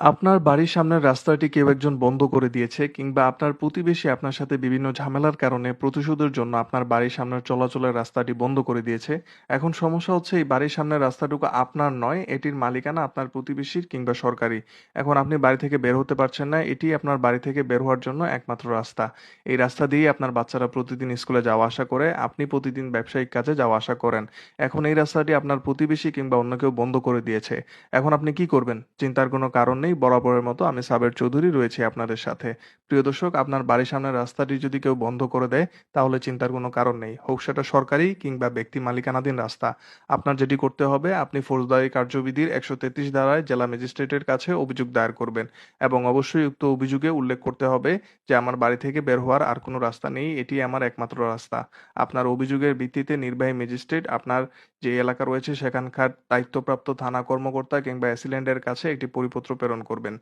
আপনার বাড়ির সামনের রাস্তাটি কেউ একজন বন্ধ করে দিয়েছে কিংবা আপনার প্রতিবেশী আপনার সাথে বিভিন্ন ঝামেলার কারণে প্রতিশোধের জন্য আপনার বাড়ির সামনের চলাচলের রাস্তাটি বন্ধ করে দিয়েছে। এখন সমস্যা হচ্ছে এই বাড়ির সামনের রাস্তাটুকু আপনার নয়, এটির মালিকানা আপনার প্রতিবেশীর কিংবা সরকারি। এখন আপনি বাড়ি থেকে বের হতে পারছেন না, এটি আপনার বাড়ি থেকে বের হওয়ার জন্য একমাত্র রাস্তা। এই রাস্তা দিয়েই আপনার বাচ্চারা প্রতিদিন স্কুলে যাওয়া আসা করে, আপনি প্রতিদিন ব্যবসায়িক কাজে যাওয়া আসা করেন। এখন এই রাস্তাটি আপনার প্রতিবেশী কিংবা অন্য কেউ বন্ধ করে দিয়েছে। এখন আপনি কি করবেন? চিন্তার কোনো কারণ নেই। বরাবরের মতো আমি সাবের চৌধুরী রয়েছি আপনাদের সাথে। প্রিয় দর্শক, আপনার বাড়ির সামনের রাস্তাটি যদি কেউ বন্ধ করে দেয়, তাহলে চিন্তার কোনো কারণ নেই। হোক সেটা সরকারি কিংবা ব্যক্তি মালিকানাধীন রাস্তা। আপনার যেটি করতে হবে, আপনি ফৌজদারি কার্যবিধির একশো তেত্রিশ ধারায় জেলা ম্যাজিস্ট্রেটের কাছে অভিযোগ দায়ের করবেন এবং অবশ্যই উক্ত অভিযোগে উল্লেখ করতে হবে যে, আমার বাড়ি থেকে বের হওয়ার আর কোনো রাস্তা নেই, এটি আমার একমাত্র রাস্তা। আপনার অভিযোগের ভিত্তিতে নির্বাহী ম্যাজিস্ট্রেট আপনার যে এলাকা রয়েছে, সেখানকার দায়িত্বপ্রাপ্ত থানা কর্মকর্তা কিংবা অ্যাসিলেন্টের কাছে একটি পরিপত্র প্রেরণ করবেন।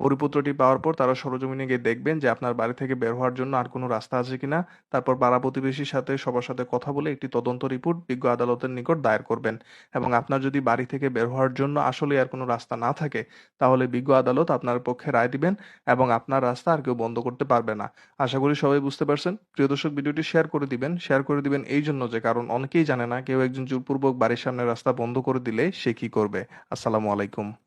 পরিপত্রটি পাওয়ার পর তারা সরজমিনে গিয়ে দেখবেন যে আপনার বাড়ি থেকে বের হওয়ার জন্য আর কোনো রাস্তা আছে কিনা। তারপর পাড়া প্রতিবেশীর সাথে, সবার সাথে কথা বলে একটি তদন্ত রিপোর্ট বিজ্ঞ আদালতের নিকট দায়ের করবেন এবং আপনার যদি বাড়ি থেকে বের হওয়ার জন্য আসলে আর কোনো রাস্তা না থাকে, তাহলে বিজ্ঞ আদালত আপনার পক্ষে রায় দিবেন এবং আপনার রাস্তা আর কেউ বন্ধ করতে পারবে না। আশা করি সবাই বুঝতে পারছেন। প্রিয় দর্শক, ভিডিওটি শেয়ার করে দিবেন। শেয়ার করে দিবেন এই জন্য যে কারণ অনেকেই জানে না, কেউ একজন জোরপূর্বক বাড়ির সামনে রাস্তা বন্ধ করে দিলে সে কি করবে। আসসালামু আলাইকুম।